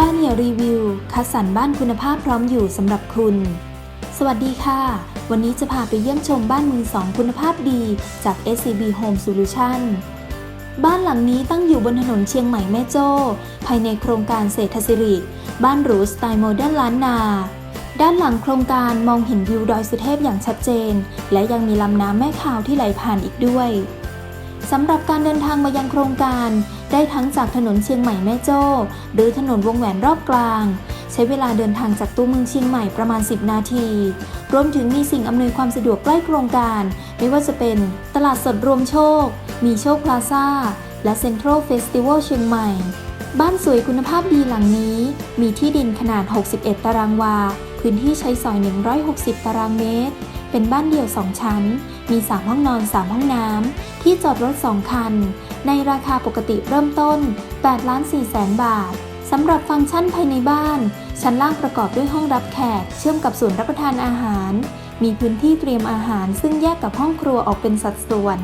บ้านเนี่ยรีวิว คัดสรรบ้านคุณภาพพร้อมอยู่สำหรับคุณ สวัสดีค่ะ วันนี้จะพาไปเยี่ยมชมบ้านมือสองคุณภาพดีจาก SCB Home Solution บ้านหลังนี้ตั้งอยู่บนถนนเชียงใหม่แม่โจ้ ภายในโครงการเศรษฐศิริ บ้านหรูสไตล์โมเดิร์นล้านนา ด้านหลังโครงการมองเห็นวิวดอยสุเทพอย่างชัดเจน และยังมีลำน้ำแม่ขาวที่ไหลผ่านอีกด้วยสำหรับการเดินทางมายังโครงการ ได้ทั้งจากถนนเชียงใหม่แม่โจ้ หรือถนนวงแหวนรอบกลาง ใช้เวลาเดินทางจากตัวเมืองเชียงใหม่ประมาณ 10 นาที รวมถึงมีสิ่งอำนวยความสะดวกใกล้โครงการ ไม่ว่าจะเป็นตลาดสดรวมโชค มีโชคพลาซ่า และเซ็นทรัลเฟสติวัลเชียงใหม่ บ้านสวยคุณภาพดีหลังนี้ มีที่ดินขนาด 61 ตารางวา พื้นที่ใช้สอย 160 ตารางเมตรเป็นบ้านเดี่ยว 2 ชั้น มี 3 ห้องนอน 3 ห้องน้ำ ที่จอดรถ 2 คัน ในราคาปกติเริ่มต้น 8 ล้าน4แสนบาท สำหรับฟังก์ชันภายในบ้าน ชั้นล่างประกอบด้วยห้องรับแขก เชื่อมกับส่วนรับประทานอาหาร มีพื้นที่เตรียมอาหาร ซึ่งแยกกับห้องครัวออกเป็นสัดส่วน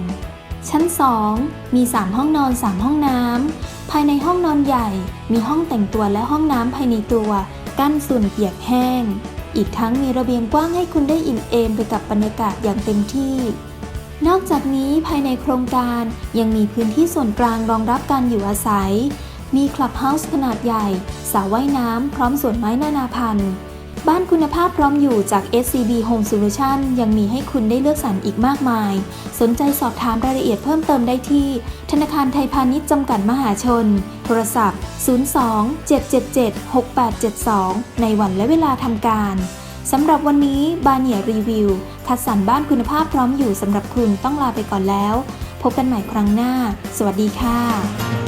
ชั้น 2 มี 3 ห้องนอน 3 ห้องน้ำ ภายในห้องนอนใหญ่ มีห้องแต่งตัวและห้องน้ำภายในตัว กั้นส่วนเปียกแห้ง อีกทั้งมีระเบียงกว้างให้คุณได้อิ่มเอมไปกับบรรยากาศอย่างเต็มที่ นอกจากนี้ภายในโครงการยังมีพื้นที่ส่วนกลางรองรับการอยู่อาศัย มีคลับเฮาส์ขนาดใหญ่สระว่ายน้ำพร้อมสวนไม้นานาพันธุ์ บ้านคุณภาพพร้อมอยู่จาก SCB Home Solution ยังมีให้คุณได้เลือกสรรอีกมากมาย สนใจสอบถามรายละเอียดเพิ่มเติมได้ที่ ธนาคารไทยพาณิชย์จำกัดมหาชน โทรศัพท์ 02-777-6872 ในวันและเวลาทำการ สำหรับวันนี้บาเนียรีวิวคัดสรรบ้านคุณภาพพร้อมอยู่สำหรับคุณต้องลาไปก่อนแล้ว พบกันใหม่ครั้งหน้า สวัสดีค่ะ